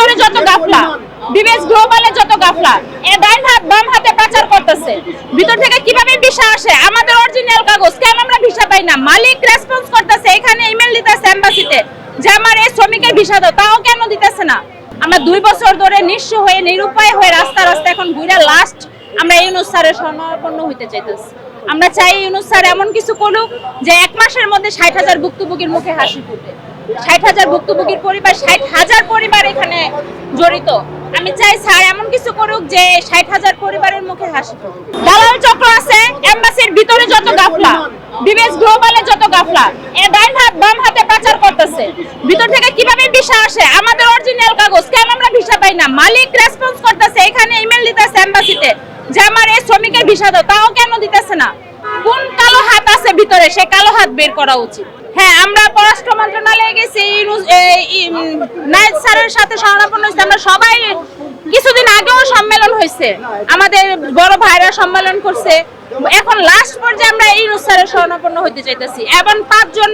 ভিতরে যত গাফলা বিবেশ গ্লোবালে যত গাফলা, এ ডাইন হাত, বাম হাতে পাচার করতেছে। ভিতর থেকে কীভাবে ভিসা আসে? আমাদের অরিজিনাল কাগজ। কেন আমরা ভিসা পাই না? মালিক রেসপন্স করতেছে, এখানে ইমেল দিতেছে এম্বাসিতে যে আমার এই শ্রমিকের ভিসা দাও, তাও কেন দিতেছে না? আমরা দুই বছর ধরে নিঃস্ব হয়ে, নিরুপায় হয়ে রাস্তা রাস্তা এখন ঘুরে লাস্ট আমরা ইউনুস স্যারের স্বর্ণাপন্ন হইতে চাইতেছি। আমরা চাই ইউনুস স্যার এমন কিছু করুক যে এক মাসের মধ্যে ষাট হাজার ভুক্তভোগীর মুখে হাসি ফুটে। ষাট হাজার ভুক্তভোগীর পরিবার, ষাট হাজার পরিবার এখানে জড়িত। আমি চাই স্যার এমন কিছু করুক যে ষাট হাজার পরিবারের মুখে হাসি দালাল চক্র আছে, এম্বাসির ভিতরে যত গাফলা বিবেশ গ্লোবালে যত গাফলা, এ ডাইন হাত, বাম হাতে পাচার করতেছে। ভিতর থেকে কীভাবে ভিসা আসে? আমাদের অরিজিনাল কাগজ, কেন আমরা ভিসা পাই না? মালিক রেসপন্স করতেছে, এখানে ইমেল দিতেছে এম্বাসিতে যে আমার এই শ্রমিকের ভিসা দাও, তাও কেন দিতেছে না? কোন কালো হাত আছে ভিতরে, সে কালো হাত বের করা উচিত। হ্যাঁ আমরা পররাষ্ট্র মন্ত্রণালয়ে গেছি নায়েব স্যারের সাথে সমাপন হয়েছে। আমরা সবাই কিছুদিন আগেও সম্মেলন হয়েছে। আমাদের বড় ভাইরা সম্মেলন করছে। এখন লাস্ট পর্যায়ে আমরা ইউনুস স্যারের শরণাপন্ন হইতে চাইতেছি। এবং পাঁচজন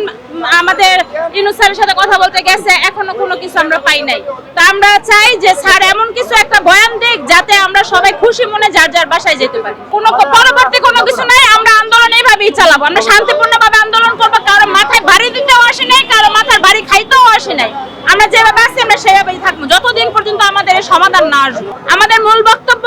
আমাদের ইউনুস স্যারের সাথে কথা বলতে গেছে, এখনও কোনো কিছু আমরা পাই নাই। তো আমরা চাই যে স্যার এমন কিছু একটা বয়ান দিক, যাতে আমরা সবাই খুশি মনে যার যার বাসায় যেতে পারি। কোনো পরবর্তী কোনো কিছু নাই আমরা আন্দোলন এইভাবেই চালাবো। আমরা শান্তিপূর্ণভাবে আন্দোলন করব, কারও মাথায় বাড়ি দিতেও আসে নাই, কারও মাথার বাড়ি খাইতেও আসে নাই। আমরা যেভাবে আছি, আমরা সেভাবেই থাকব। যতদিন পর্যন্ত আমাদের এর সমাধান না আসবে। আমাদের মূল বক্তব্য,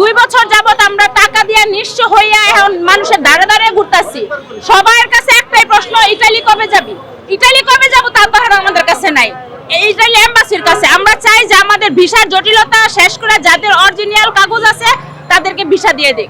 দুই বছর যাবত আমরা টাকা দিয়ে নিঃস্ব হইয়া এখন মানুষের দাঁড়ে দাঁড়িয়ে ঘুরতাছি। সবার কাছে একটাই প্রশ্ন, ইটালি কবে যাবি? ইটালি কবে যাব তার তো আমাদের কাছে নাই। এই ইটালি এম্বাসির কাছে। আমরা চাই যে আমাদের ভিসার জটিলতা শেষ করে যাদের অরিজিনাল কাগজ আছে, তাদেরকে ভিসা দিয়ে দিক।